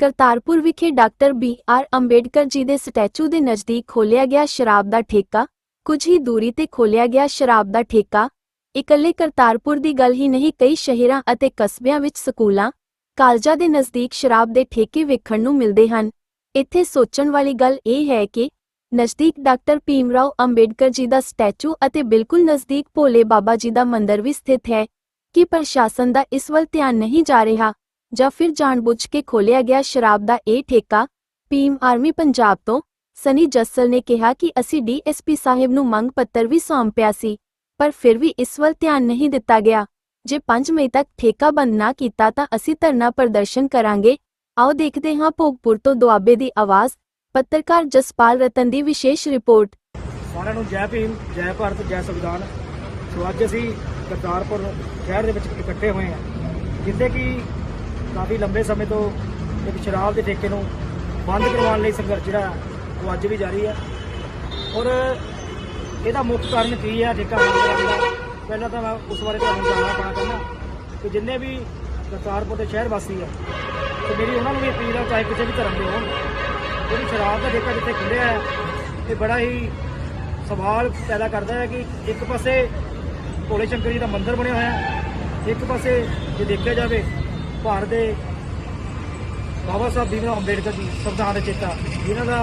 ਕਰਤਾਰਪੁਰ ਵਿਖੇ doctor B R Ambedkar ji ਦੇ statue ਦੇ ਨਜ਼ਦੀਕ ਖੋਲਿਆ ਗਿਆ ਸ਼ਰਾਬ ਦਾ ਠੇਕਾ, ਕੁਝ ਹੀ ਦੂਰੀ ਤੇ ਖੋਲਿਆ ਗਿਆ ਸ਼ਰਾਬ ਦਾ ਠੇਕਾ। ਇਕੱਲੇ ਕਰਤਾਰਪੁਰ ਦੀ ਗੱਲ ਹੀ ਨਹੀਂ, ਕਈ ਸ਼ਹਿਰਾਂ ਅਤੇ ਕਸਬਿਆਂ ਵਿੱਚ ਸਕੂਲਾਂ, ਕਾਲਜਾਂ ਦੇ ਨਜ਼ਦੀਕ ਸ਼ਰਾਬ ਦੇ ਠੇਕੇ ਵੇਖਣ ਨੂੰ ਮਿਲਦੇ ਹਨ। ਇੱਥੇ ਸੋਚਣ ਵਾਲੀ ਗੱਲ ਇਹ ਹੈ ਕਿ ਨਜ਼ਦੀਕ ਡਾਕਟਰ ਭੀਮਰਾਓ ਅੰਬੇਡਕਰ ਜੀ ਦਾ ਸਟੈਚੂ ਅਤੇ ਬਿਲਕੁਲ ਨਜ਼ਦੀਕ ਭੋਲੇ ਬਾਬਾ ਜੀ ਦਾ ਮੰਦਿਰ ਵੀ ਸਥਿਤ ਹੈ। ਕਿ ਪ੍ਰਸ਼ਾਸਨ ਦਾ ਇਸ ਵੱਲ ਧਿਆਨ ਨਹੀਂ ਜਾ ਰਿਹਾ? ਜਾਂ ਫਿਰ ਜਾਣਬੁੱਝ ਕੇ ਖੋਲਿਆ ਗਿਆ ਸ਼ਰਾਬ ਦਾ ਇਹ ਠੇਕਾ, ਭੀਮ ਆਰਮੀ ਪੰਜਾਬ ਤੋਂ ਸਨੀ ਜੱਸਲ ਨੇ ਕਿਹਾ ਕਿ ਅਸੀਂ ਡੀਐਸਪੀ ਸਾਹਿਬ ਨੂੰ ਮੰਗ ਪੱਤਰ ਵੀ ਸੌਂਪਿਆ ਸੀ, ਪਰ ਫਿਰ ਵੀ ਇਸ ਵੱਲ ਧਿਆਨ ਨਹੀਂ ਦਿੱਤਾ ਗਿਆ। ਜੇ 5 ਮਈ ਤੱਕ ਠੇਕਾ ਬੰਦ ਨਾ ਕੀਤਾ ਤਾਂ ਅਸੀਂ ਧਰਨਾ ਪ੍ਰਦਰਸ਼ਨ ਕਰਾਂਗੇ। ਆਓ ਦੇਖਦੇ ਹਾਂ ਭੋਗਪੁਰ ਤੋਂ ਦੁਆਬੇ ਦੀ ਆਵਾਜ਼, ਪੱਤਰਕਾਰ ਜਸਪਾਲ ਰਤਨ ਦੀ ਵਿਸ਼ੇਸ਼ ਰਿਪੋਰਟ। ਸਾਰਿਆਂ ਨੂੰ ਜੈ ਭੀਮ, ਜੈ ਭਾਰਤ, ਜੈ ਸੰਵਿਧਾਨ। ਸੋ ਅੱਜ ਅਸੀਂ ਕਰਤਾਰਪੁਰ ਸ਼ਹਿਰ ਦੇ ਵਿੱਚ ਇਕੱਠੇ ਹੋਏ ਹਾਂ, ਜਿੱਥੇ ਕਿ ਕਾਫੀ ਲੰਬੇ ਸਮੇਂ ਤੋਂ ਇੱਕ ਸ਼ਰਾਬ ਦੇ ਠੇਕੇ ਨੂੰ ਬੰਦ ਕਰਵਾਉਣ ਲਈ ਸੰਘਰਸ਼ ਜਿਹੜਾ ਉਹ ਅੱਜ ਵੀ ਜਾਰੀ ਹੈ। ਔਰ ਇਹਦਾ ਮੁੱਖ ਕਾਰਨ ਕੀ ਹੈ? ਠੇਕਾ ਬੰਦ ਕਰਨ ਦਾ ਪਹਿਲਾਂ ਤਾਂ ਮੈਂ ਉਸ ਬਾਰੇ ਤੁਹਾਨੂੰ ਜਾਣਨਾ ਪਾਣਾ ਚਾਹੁੰਦਾ ਕਿ ਜਿੰਨੇ ਵੀ ਕਰਤਾਰਪੁਰ ਦੇ ਸ਼ਹਿਰ ਵਾਸੀ ਆ ਤੇ ਮੇਰੀ ਉਹਨਾਂ ਨੂੰ ਵੀ ਅਪੀਲ ਹੈ, ਚਾਹੇ ਕਿਸੇ ਵੀ ਧਰਮ ਦੇ ਹੋਣ, ਜਿਹੜੀ ਸ਼ਰਾਬ ਦਾ ਠੇਕਾ ਜਿੱਥੇ ਖੁੱਲਿਆ ਹੈ, ਇਹ ਬੜਾ ਹੀ ਸਵਾਲ ਪੈਦਾ ਕਰਦਾ ਹੈ ਕਿ ਇੱਕ ਪਾਸੇ ਭੋਲੇ ਸ਼ੰਕਰ ਜੀ ਦਾ ਮੰਦਿਰ ਬਣਿਆ ਹੋਇਆ ਹੈ, ਇੱਕ ਪਾਸੇ ਜੇ ਦੇਖਿਆ ਜਾਵੇ ਭਾਰਤ ਦੇ ਬਾਬਾ ਸਾਹਿਬ ਭੀਮ ਅੰਬੇਡਕਰ ਜੀ, ਸੰਵਿਧਾਨ ਰਚੇਤਾ ਜਿਨ੍ਹਾਂ ਦਾ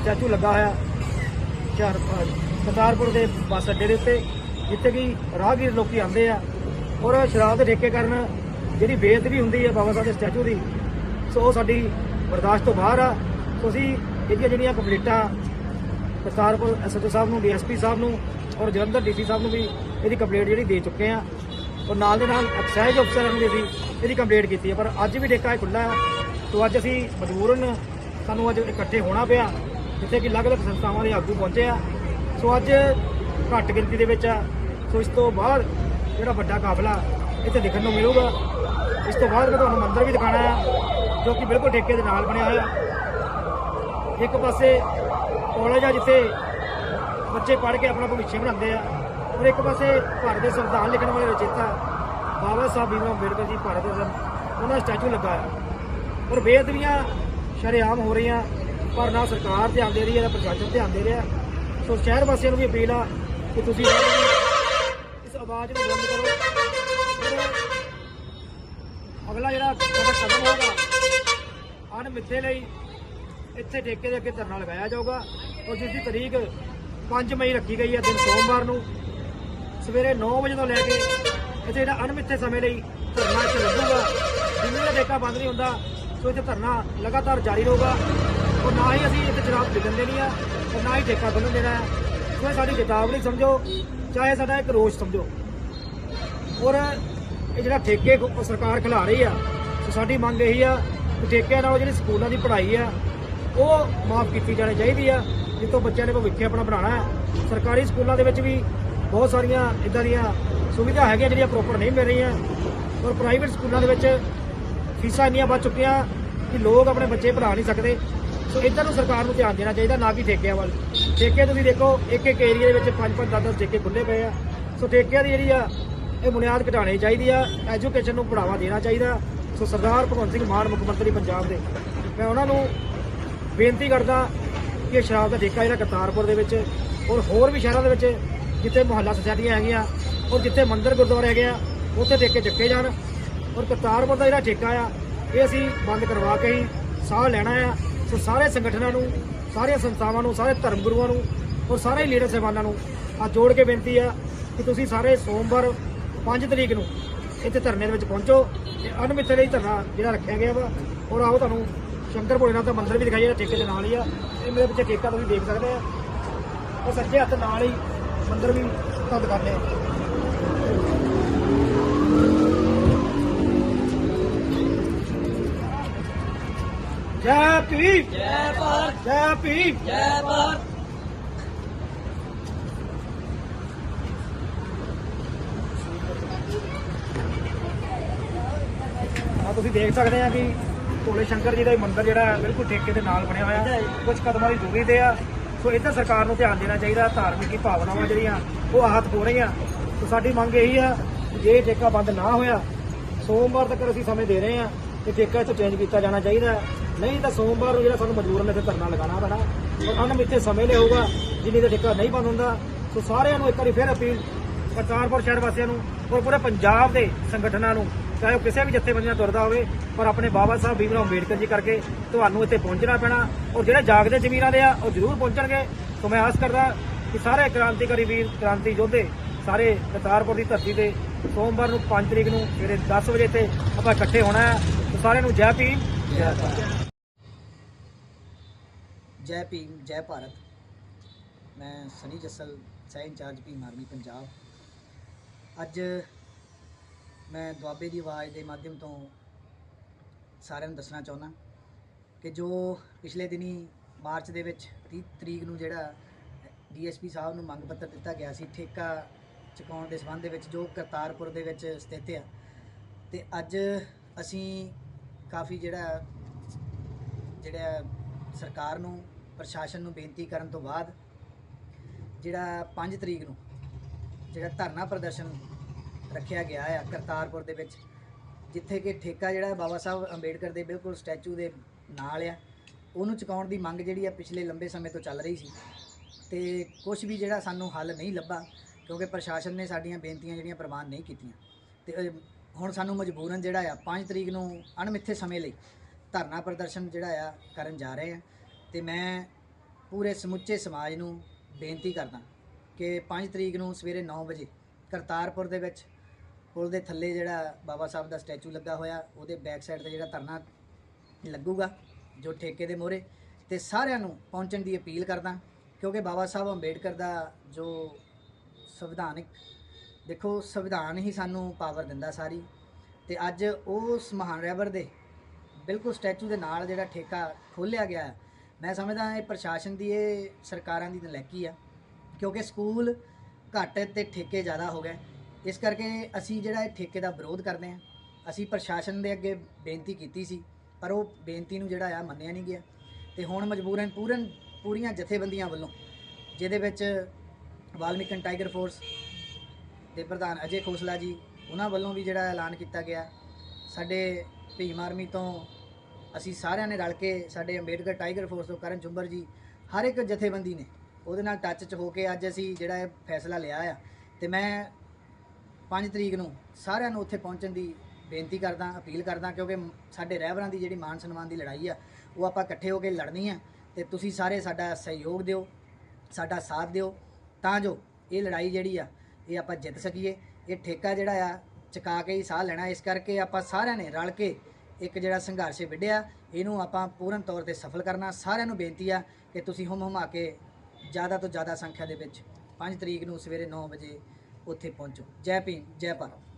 ਸਟੈਚੂ ਲੱਗਾ ਹੋਇਆ ਚਾਰ ਕਰਤਾਰਪੁਰ ਦੇ ਬੱਸ ਅੱਡੇ ਦੇ ਉੱਤੇ, ਜਿੱਥੇ ਕਿ ਰਾਹਗੀਰ ਲੋਕੀ ਆਉਂਦੇ ਆ ਔਰ ਸ਼ਰਾਬ ਦੇ ਠੇਕੇ ਕਾਰਨ ਜਿਹੜੀ ਬੇਅਦਬੀ ਹੁੰਦੀ ਹੈ ਬਾਬਾ ਸਾਹਿਬ ਦੇ ਸਟੈਚੂ ਦੀ, ਸੋ ਉਹ ਸਾਡੀ ਬਰਦਾਸ਼ਤ ਤੋਂ ਬਾਹਰ ਆ। ਸੋ ਅਸੀਂ ਇਹਦੀਆਂ ਜਿਹੜੀਆਂ ਕੰਪਲੀਟਾਂ ਕਰਤਾਰਪੁਰ ਐਸਐਚਓ ਸਾਹਿਬ ਨੂੰ ਡੀਐਸਪੀ ਸਾਹਿਬ ਨੂੰ ਔਰ ਜਲੰਧਰ ਡੀਸੀ ਸਾਹਿਬ ਨੂੰ ਵੀ ਇਹਦੀ ਕੰਪਲੇਂਟ ਜਿਹੜੀ ਦੇ ਚੁੱਕੇ ਆ। ਔਰ ਨਾਲ ਦੇ ਨਾਲ ਐਕਸਾਈਜ਼ ਅਫਸਰਾਂ ਨੂੰ ਵੀ ਅਸੀਂ ਇਹਦੀ ਕੰਪਲੇਂਟ ਕੀਤੀ ਹੈ। ਪਰ ਅੱਜ ਵੀ ਡੇਕਾ ਖੁੱਲਾ ਹੈ। ਸੋ ਅੱਜ ਅਸੀਂ ਮਜਬੂਰਨ ਸਾਨੂੰ ਅੱਜ ਇਕੱਠੇ ਹੋਣਾ ਪਿਆ। ਜਿੱਥੇ ਕਿ ਅਲੱਗ-ਅਲੱਗ ਸੰਸਥਾਵਾਂ ਦੇ ਆਗੂ ਪਹੁੰਚੇ ਆ। ਸੋ ਅੱਜ ਘੱਟ ਗਿਣਤੀ ਦੇ ਵਿੱਚ ਆ। ਸੋ ਇਸ ਤੋਂ ਬਾਅਦ ਜਿਹੜਾ ਵੱਡਾ ਕਾਫਲਾ ਇੱਥੇ ਦੇਖਣ ਨੂੰ ਮਿਲੂਗਾ। ਇਸ ਤੋਂ ਬਾਅਦ ਮੈਂ ਤੁਹਾਨੂੰ ਮੰਦਰ ਵੀ ਦਿਖਾਣਾ ਹੈ ਜੋ ਕਿ ਬਿਲਕੁਲ ਠੇਕੇ ਦੇ ਨਾਲ ਬਣਿਆ ਹੋਇਆ। ਇੱਕ ਪਾਸੇ ਕਾਲਜ ਆ ਜਿੱਥੇ ਬੱਚੇ ਪੜ੍ਹ ਕੇ ਆਪਣਾ ਭਵਿੱਖ ਬਣਾਉਂਦੇ ਆ। ਔਰ ਇੱਕ ਪਾਸੇ ਭਾਰਤ ਦੇ ਸੰਵਿਧਾਨ ਲਿਖਣ ਵਾਲੇ ਰਚੇਤਾ ਬਾਬਾ ਸਾਹਿਬ ਭੀਮ ਅੰਬੇਡਕਰ ਜੀ ਭਾਰਤ ਦੇ ਸਨ। ਉਹਨਾਂ ਦਾ ਸਟੈਚੂ ਲੱਗਾ ਹੈ ਔਰ ਬੇਅਦਬੀਆਂ ਸ਼ਰੇਆਮ ਹੋ ਰਹੀਆਂ, ਪਰ ਨਾ ਸਰਕਾਰ ਧਿਆਨ ਦੇ ਰਹੀ ਹੈ, ਨਾ ਪ੍ਰਸ਼ਾਸਨ ਧਿਆਨ ਦੇ ਰਿਹਾ। ਸੋ ਸ਼ਹਿਰ ਵਾਸੀਆਂ ਨੂੰ ਵੀ ਅਪੀਲ ਆ ਕਿ ਤੁਸੀਂ ਇਸ ਆਵਾਜ਼ ਨੂੰ ਬੰਦ ਕਰੋ। ਔਰ ਅਗਲਾ ਜਿਹੜਾ ਸਾਡਾ ਕਦਮ ਹੋਗਾ ਅਣਮਿੱਥੇ ਲਈ ਇੱਥੇ ਠੇਕੇ ਦੇ ਅੱਗੇ ਧਰਨਾ ਲਗਾਇਆ ਜਾਊਗਾ। ਔਰ ਜਿਸ ਦੀ ਤਰੀਕ 5 ਮਈ ਰੱਖੀ ਗਈ ਹੈ, ਦਿਨ ਸੋਮਵਾਰ ਨੂੰ। ਸਵੇਰੇ 9 ਵਜੇ ਤੋਂ ਲੈ ਕੇ ਇੱਥੇ ਜਿਹੜਾ ਅਣਮਿੱਥੇ ਸਮੇਂ ਲਈ ਧਰਨਾ ਇੱਥੇ ਲੱਗੂਗਾ। ਜਿੰਨੇ ਦਾ ਠੇਕਾ ਬੰਦ ਨਹੀਂ ਹੁੰਦਾ, ਸੋ ਇੱਥੇ ਧਰਨਾ ਲਗਾਤਾਰ ਜਾਰੀ ਰਹੂਗਾ। ਔਰ ਨਾ ਹੀ ਅਸੀਂ ਇੱਥੇ ਸ਼ਰਾਬ ਵਿਕਣ ਦੇਣੀ ਆ, ਔਰ ਨਾ ਹੀ ਠੇਕਾ ਬੰਨਣ ਦੇਣਾ ਹੈ ਸੋ ਇਹ ਸਾਡੀ ਚੇਤਾਵਨੀ ਸਮਝੋ, ਚਾਹੇ ਸਾਡਾ ਇੱਕ ਰੋਸ ਸਮਝੋ। ਔਰ ਇਹ ਜਿਹੜਾ ਠੇਕੇ ਸਰਕਾਰ ਖਿਲਾ ਰਹੀ ਆ, ਸੋ ਸਾਡੀ ਮੰਗ ਇਹੀ ਆ ਕਿ ਠੇਕਿਆਂ ਨਾਲੋਂ ਜਿਹੜੀ ਸਕੂਲਾਂ ਦੀ ਪੜ੍ਹਾਈ ਆ, ਉਹ ਮਾਫ ਕੀਤੀ ਜਾਣੀ ਚਾਹੀਦੀ ਆ। ਜਿੱਥੋਂ ਬੱਚਿਆਂ ਨੇ ਭਵਿੱਖ ਆਪਣਾ ਬਣਾਉਣਾ ਹੈ ਸਰਕਾਰੀ ਸਕੂਲਾਂ ਦੇ ਵਿੱਚ ਵੀ ਬਹੁਤ ਸਾਰੀਆਂ ਇਦਾਂ ਦੀਆਂ ਸੁਵਿਧਾ ਹੈਗੀਆਂ ਜਿਹੜੀਆਂ ਪ੍ਰੋਪਰ ਨਹੀਂ ਮਿਲ ਰਹੀਆਂ। ਔਰ ਪ੍ਰਾਈਵੇਟ ਸਕੂਲਾਂ ਦੇ ਵਿੱਚ ਫੀਸਾਂ ਇੰਨੀਆਂ ਵੱਧ ਚੁੱਕੀਆਂ ਕਿ ਲੋਕ ਆਪਣੇ ਬੱਚੇ ਪੜ੍ਹਾ ਨਹੀਂ ਸਕਦੇ। ਸੋ ਇੱਧਰ ਨੂੰ ਸਰਕਾਰ ਨੂੰ ਧਿਆਨ ਦੇਣਾ ਚਾਹੀਦਾ, ਨਾ ਕਿ ਠੇਕਿਆਂ ਵੱਲ। ਠੇਕੇ ਤੁਸੀਂ ਦੇਖੋ, ਇੱਕ ਇੱਕ ਏਰੀਆ ਦੇ ਵਿੱਚ ਪੰਜ ਪੰਜ 10 10 ਠੇਕੇ ਖੁੱਲੇ ਪਏ ਆ। ਸੋ ਠੇਕਿਆਂ ਦੀ ਜਿਹੜੀ ਆ, ਇਹ ਬੁਨਿਆਦ ਘਟਾਉਣੀ ਚਾਹੀਦੀ ਆ ਐਜੂਕੇਸ਼ਨ ਨੂੰ ਬੜਾਵਾ ਦੇਣਾ ਚਾਹੀਦਾ। ਸੋ ਸਰਦਾਰ ਭਗਵੰਤ ਸਿੰਘ ਮਾਨ, ਮੁੱਖ ਮੰਤਰੀ ਪੰਜਾਬ ਦੇ। ਮੈਂ ਉਹਨਾਂ ਨੂੰ ਬੇਨਤੀ ਕਰਦਾ ਕਿ ਇਹ ਸ਼ਰਾਬ ਦਾ ਠੇਕਾ ਜਿਹੜਾ ਕਰਤਾਰਪੁਰ ਦੇ ਵਿੱਚ ਔਰ ਹੋਰ ਵੀ ਸ਼ਹਿਰਾਂ ਦੇ ਵਿੱਚ ਜਿੱਥੇ ਮੁਹੱਲਾ ਸੁਸਾਇਟੀਆਂ ਹੈਗੀਆਂ ਔਰ ਜਿੱਥੇ ਮੰਦਿਰ ਗੁਰਦੁਆਰੇ ਹੈਗੇ ਆ, ਉੱਥੇ ਠੇਕੇ ਚੱਕੇ ਜਾਣ ਔਰ ਕਰਤਾਰਪੁਰ ਦਾ ਜਿਹੜਾ ਠੇਕਾ ਆ, ਇਹ ਅਸੀਂ ਬੰਦ ਕਰਵਾ ਕੇ ਹੀ ਸਾਹ ਲੈਣਾ ਆ। ਸੋ ਸਾਰੇ ਸੰਗਠਨਾਂ ਨੂੰ, ਸਾਰੀਆਂ ਸੰਸਥਾਵਾਂ ਨੂੰ, ਸਾਰੇ ਧਰਮ ਗੁਰੂਆਂ ਨੂੰ ਔਰ ਸਾਰੇ ਲੀਡਰ ਸਾਹਿਬਾਨਾਂ ਨੂੰ ਆ ਜੋੜ ਕੇ ਬੇਨਤੀ ਆ ਕਿ ਤੁਸੀਂ ਸਾਰੇ ਸੋਮਵਾਰ 5 ਤਰੀਕ ਨੂੰ ਇੱਥੇ ਧਰਨੇ ਦੇ ਵਿੱਚ ਪਹੁੰਚੋ ਤੇ ਅਣਮਿੱਥੇ ਲਈ ਧਰਨਾ ਜਿਹੜਾ ਰੱਖਿਆ ਗਿਆ ਵਾ ਔਰ ਆਓ ਤੁਹਾਨੂੰ ਸ਼ੰਕਰ ਭੋਲੇਨਾਥ ਦਾ ਮੰਦਿਰ ਵੀ ਦਿਖਾਈ ਜਿਹੜਾ ਠੇਕੇ ਦੇ ਨਾਲ ਹੀ ਆ। ਇਹ ਮੇਰੇ ਪਿੱਛੇ ਠੇਕਾ ਤੁਸੀਂ ਦੇਖ ਸਕਦੇ ਆ। ਉਹ ਸੱਜੇ ਹੱਥ ਨਾਲ ਹੀ ਮੰਦਰ ਵੀ ਤੁਹਾਨੂੰ ਦਿਖਾਉਂਦੇ ਆ ਜੈ ਭੀਮ। ਜੈ ਭਾਰਤ ਜੈ ਭੀਮ। ਜੈ ਭਾਰਤ ਆ ਤੁਸੀਂ ਦੇਖ ਸਕਦੇ ਆ ਕਿ ਭੋਲੇ ਸ਼ੰਕਰ ਜੀ ਦਾ ਇਹ ਮੰਦਿਰ ਜਿਹੜਾ ਬਿਲਕੁਲ ਠੇਕੇ ਦੇ ਨਾਲ ਬਣਿਆ ਹੋਇਆ। ਹੈ ਕੁਝ ਕਦਮਾਂ ਦੀ ਦੂਰੀ ਤੇ ਆ। ਸੋ ਇੱਧਰ ਸਰਕਾਰ ਨੂੰ ਧਿਆਨ ਦੇਣਾ ਚਾਹੀਦਾ, ਧਾਰਮਿਕ ਭਾਵਨਾਵਾਂ ਜਿਹੜੀਆਂ, ਉਹ ਆਹਤ ਹੋ ਰਹੀਆਂ। ਸੋ ਸਾਡੀ ਮੰਗ ਇਹੀ ਆ ਕਿ ਜੇ ਠੇਕਾ ਬੰਦ ਨਾ ਹੋਇਆ, ਸੋਮਵਾਰ ਤੱਕ ਅਸੀਂ ਸਮੇਂ ਦੇ ਰਹੇ ਆ ਕਿ ਠੇਕਾ ਇੱਥੇ ਚੇਂਜ ਕੀਤਾ ਜਾਣਾ ਚਾਹੀਦਾ ਨਹੀਂ ਤਾਂ ਸੋਮਵਾਰ ਨੂੰ ਜਿਹੜਾ ਸਾਨੂੰ ਮਜਬੂਰਨ ਇੱਥੇ ਧਰਨਾ ਲਗਾਉਣਾ ਪੈਣਾ। ਪਰ ਔਰ ਅਣਮਿੱਥੇ ਸਮੇਂ ਲਈ ਜਿੰਨੀ ਦਾ ਠੇਕਾ ਨਹੀਂ ਬੰਦ ਹੁੰਦਾ। ਸੋ ਸਾਰਿਆਂ ਨੂੰ ਇੱਕ ਵਾਰੀ ਫਿਰ ਅਪੀਲ ਕਰਤਾਰਪੁਰ ਸ਼ਹਿਰ ਵਾਸੀਆਂ ਨੂੰ ਔਰ ਪੂਰੇ ਪੰਜਾਬ ਦੇ ਸੰਗਠਨਾਂ ਨੂੰ ਚਾਹੇ ਉਹ ਕਿਸੇ ਵੀ ਜਥੇਬੰਦੀ ਨਾਲ ਤੁਰਦਾ ਹੋਵੇ, ਪਰ ਆਪਣੇ ਬਾਬਾ ਸਾਹਿਬ ਭੀਮ ਅੰਬੇਡਕਰ ਜੀ ਕਰਕੇ ਤੁਹਾਨੂੰ ਇੱਥੇ ਪਹੁੰਚਣਾ ਪੈਣਾ ਔਰ ਜਿਹੜੇ ਜਾਗਦੇ ਜ਼ਮੀਰਾਂ ਦੇ ਆ, ਉਹ ਜ਼ਰੂਰ ਪਹੁੰਚਣਗੇ। ਸੋ ਮੈਂ ਆਸ ਕਰਦਾ ਕਿ ਸਾਰੇ ਕ੍ਰਾਂਤੀਕਾਰੀ ਵੀਰ, ਕ੍ਰਾਂਤੀ ਯੋਧੇ, ਸਾਰੇ ਕਰਤਾਰਪੁਰ ਦੀ ਧਰਤੀ ਤੇ ਸੋਮਵਾਰ ਨੂੰ 5 ਤਰੀਕ ਨੂੰ ਸਵੇਰੇ 10 ਵਜੇ ਤੇ ਆਪਾਂ ਇਕੱਠੇ ਹੋਣਾ ਹੈ। ਸਾਰਿਆਂ ਨੂੰ ਜੈ ਭੀਮ। ਜੈ ਭਾਰਤ। ਜੈ ਭੀਮ, ਜੈ ਭਾਰਤ। ਮੈਂ ਸਨੀ ਜੱਸਲ ਸਹਿ ਇੰਚਾਰਜ ਭੀਮ, ਆਰਮੀ, ਪੰਜਾਬ। ਅੱਜ ਮੈਂ ਦੁਆਬੇ ਦੀ ਆਵਾਜ਼ ਦੇ ਮਾਧਿਅਮ ਤੋਂ ਸਾਰਿਆਂ ਨੂੰ ਦੱਸਣਾ ਚਾਹੁੰਦਾ ਕਿ ਜੋ ਪਿਛਲੇ ਦਿਨੀ ਮਾਰਚ ਦੇ ਵਿੱਚ 30 ਤਰੀਕ ਨੂੰ ਜਿਹੜਾ ਡੀਐਸਪੀ ਸਾਹਿਬ ਨੂੰ ਮੰਗ ਪੱਤਰ ਦਿੱਤਾ ਗਿਆ ਸੀ, ਠੇਕਾ ਚੁਕਾਉਣ ਦੇ ਸੰਬੰਧ ਦੇ ਵਿੱਚ ਜੋ ਕਰਤਾਰਪੁਰ ਦੇ ਵਿੱਚ ਸਥਿਤ ਆ, ਤੇ ਅੱਜ ਅਸੀਂ ਕਾਫੀ ਜਿਹੜਾ ਜਿਹੜਾ ਸਰਕਾਰ ਨੂੰ, ਪ੍ਰਸ਼ਾਸਨ ਨੂੰ ਬੇਨਤੀ ਕਰਨ ਤੋਂ ਬਾਅਦ ਜਿਹੜਾ 5 ਤਰੀਕ ਨੂੰ ਜਿਹੜਾ ਧਰਨਾ ਪ੍ਰਦਰਸ਼ਨ ਰੱਖਿਆ ਗਿਆ ਆ ਕਰਤਾਰਪੁਰ ਦੇ ਵਿੱਚ, ਜਿੱਥੇ ਕਿ ਠੇਕਾ ਜਿਹੜਾ ਬਾਬਾ ਸਾਹਿਬ ਅੰਬੇਡਕਰ ਦੇ ਬਿਲਕੁਲ ਸਟੈਚੂ ਦੇ ਨਾਲ ਆ। ਉਹਨੂੰ ਚੁਕਾਉਣ ਦੀ ਮੰਗ ਜਿਹੜੀ ਆ ਪਿਛਲੇ ਲੰਬੇ ਸਮੇਂ ਤੋਂ ਚੱਲ ਰਹੀ ਸੀ ਤੇ ਕੁਝ ਵੀ ਜਿਹੜਾ ਸਾਨੂੰ ਹੱਲ ਨਹੀਂ ਲੱਭਾ, ਕਿਉਂਕਿ ਪ੍ਰਸ਼ਾਸਨ ਨੇ ਸਾਡੀਆਂ ਬੇਨਤੀਆਂ ਜਿਹੜੀਆਂ ਪ੍ਰਵਾਨ ਨਹੀਂ ਕੀਤੀਆਂ। ਤੇ ਹੁਣ ਸਾਨੂੰ ਮਜਬੂਰਨ ਜਿਹੜਾ ਆ 5 ਤਰੀਕ ਨੂੰ ਅਣਮਿੱਥੇ ਸਮੇਂ ਲਈ ਧਰਨਾ ਪ੍ਰਦਰਸ਼ਨ ਜਿਹੜਾ ਆ ਕਰਨ ਜਾ ਰਹੇ ਆ। ਤੇ ਮੈਂ ਪੂਰੇ ਸਮੁੱਚੇ ਸਮਾਜ ਨੂੰ ਬੇਨਤੀ ਕਰਦਾ ਕਿ 5 ਤਰੀਕ ਨੂੰ ਸਵੇਰੇ 9 ਵਜੇ ਕਰਤਾਰਪੁਰ ਦੇ ਵਿੱਚ ਪੁਲ ਦੇ ਥੱਲੇ ਜਿਹੜਾ ਬਾਬਾ ਸਾਹਿਬ ਦਾ ਸਟੈਚੂ ਲੱਗਾ ਹੋਇਆ, ਉਹਦੇ ਬੈਕ ਸਾਈਡ ਤੇ ਜਿਹੜਾ ਧਰਨਾ ਲੱਗੂਗਾ, ਜੋ ਠੇਕੇ ਦੇ ਮੋਹਰੇ, ਤੇ ਸਾਰਿਆਂ ਨੂੰ ਪਹੁੰਚਣ ਦੀ ਅਪੀਲ ਕਰਦਾ, ਕਿਉਂਕਿ ਬਾਬਾ ਸਾਹਿਬ ਅੰਬੇਡਕਰ ਦਾ ਜੋ ਸੰਵਿਧਾਨਿਕ, ਦੇਖੋ ਸੰਵਿਧਾਨ ਹੀ ਸਾਨੂੰ ਪਾਵਰ ਦਿੰਦਾ ਸਾਰੀ, ਤੇ ਅੱਜ ਉਸ ਮਹਾਨ ਰਹਿਬਰ ਦੇ ਬਿਲਕੁਲ ਸਟੈਚੂ ਦੇ ਨਾਲ ਜਿਹੜਾ ਠੇਕਾ ਖੋਲ੍ਹਿਆ ਗਿਆ ਮੈਂ ਸਮਝਦਾ ਇਹ ਪ੍ਰਸ਼ਾਸਨ ਦੀ, ਇਹ ਸਰਕਾਰਾਂ ਦੀ ਨਲੈਕੀ ਆ, ਕਿਉਂਕਿ ਸਕੂਲ ਘੱਟ ਤੇ ਠੇਕੇ ਜ਼ਿਆਦਾ ਹੋ ਗਏ ਇਸ ਕਰਕੇ ਅਸੀਂ ਜਿਹੜਾ ਇਹ ਠੇਕੇ ਦਾ ਵਿਰੋਧ ਕਰਦੇ ਹਾਂ। ਅਸੀਂ ਪ੍ਰਸ਼ਾਸਨ ਦੇ ਅੱਗੇ ਬੇਨਤੀ ਕੀਤੀ ਸੀ, ਪਰ ਉਹ ਬੇਨਤੀ ਨੂੰ ਜਿਹੜਾ ਆ ਮੰਨਿਆ ਨਹੀਂ ਗਿਆ। ਤੇ ਹੁਣ ਮਜਬੂਰਨ ਪੂਰਨ ਪੂਰੀਆਂ ਜਥੇਬੰਦੀਆਂ ਵੱਲੋਂ, ਜਿਹਦੇ ਵਿੱਚ ਵਾਲਮੀਕਨ ਟਾਈਗਰ ਫੋਰਸ ਦੇ ਪ੍ਰਧਾਨ ਅਜੇ ਖੋਸਲਾ ਜੀ, ਉਹਨਾਂ ਵੱਲੋਂ ਵੀ ਜਿਹੜਾ ਐਲਾਨ ਕੀਤਾ ਗਿਆ। ਸਾਡੇ ਭੀਮ ਆਰਮੀ ਤੋਂ ਅਸੀਂ ਸਾਰਿਆਂ ਨੇ ਰਲ ਕੇ ਸਾਡੇ ਅੰਬੇਡਕਰ ਟਾਈਗਰ ਫੋਰਸ ਤੋਂ ਕਰਨ ਚੁੰਬਰ ਜੀ, ਹਰ ਇੱਕ ਜਥੇਬੰਦੀ ਨੇ ਉਹਦੇ ਨਾਲ ਟੱਚ 'ਚ ਹੋ ਕੇ ਅੱਜ ਅਸੀਂ ਜਿਹੜਾ ਇਹ ਫੈਸਲਾ ਲਿਆ ਆ। ਤੇ ਮੈਂ 5 ਤਰੀਕ ਨੂੰ ਸਾਰਿਆਂ ਨੂੰ ਉੱਥੇ ਪਹੁੰਚਣ ਦੀ ਬੇਨਤੀ ਕਰਦਾ, ਅਪੀਲ ਕਰਦਾ, ਕਿਉਂਕਿ ਸਾਡੇ ਰਹਿਬਰਾਂ ਦੀ ਜਿਹੜੀ ਮਾਨ ਸਨਮਾਨ ਦੀ ਲੜਾਈ ਆ, ਉਹ ਆਪਾਂ ਇਕੱਠੇ ਹੋ ਕੇ ਲੜਨੀ ਆ ਤੇ ਤੁਸੀਂ ਸਾਰੇ ਸਾਡਾ ਸਹਿਯੋਗ ਦਿਓ, ਸਾਡਾ ਸਾਥ ਦਿਓ, ਤਾਂ ਜੋ ਇਹ ਲੜਾਈ ਜਿਹੜੀ ਆ, ਇਹ ਆਪਾਂ ਜਿੱਤ ਸਕੀਏ। ਇਹ ਠੇਕਾ ਜਿਹੜਾ ਆ, ਚੁਕਾ ਕੇ ਹੀ ਸਾਹ ਲੈਣਾ, ਇਸ ਕਰਕੇ ਆਪਾਂ ਸਾਰਿਆਂ ਨੇ ਰਲ ਕੇ ਇੱਕ ਜਿਹੜਾ ਸੰਘਰਸ਼ ਵਿੱਢਿਆ, ਇਹਨੂੰ ਆਪਾਂ ਪੂਰਨ ਤੌਰ ਤੇ ਸਫਲ ਕਰਨਾ। ਸਾਰਿਆਂ ਨੂੰ ਬੇਨਤੀ ਆ ਕਿ ਤੁਸੀਂ ਹੁਮ ਹੁਮਾ ਕੇ ਜ਼ਿਆਦਾ ਤੋਂ ਜ਼ਿਆਦਾ ਸੰਖਿਆ ਦੇ ਵਿੱਚ 5 ਤਰੀਕ ਨੂੰ ਸਵੇਰੇ 9 ਵਜੇ ਉੱਥੇ ਪਹੁੰਚੋ। ਜੈ ਭੀਮ ਜੈ ਭਾਰਤ।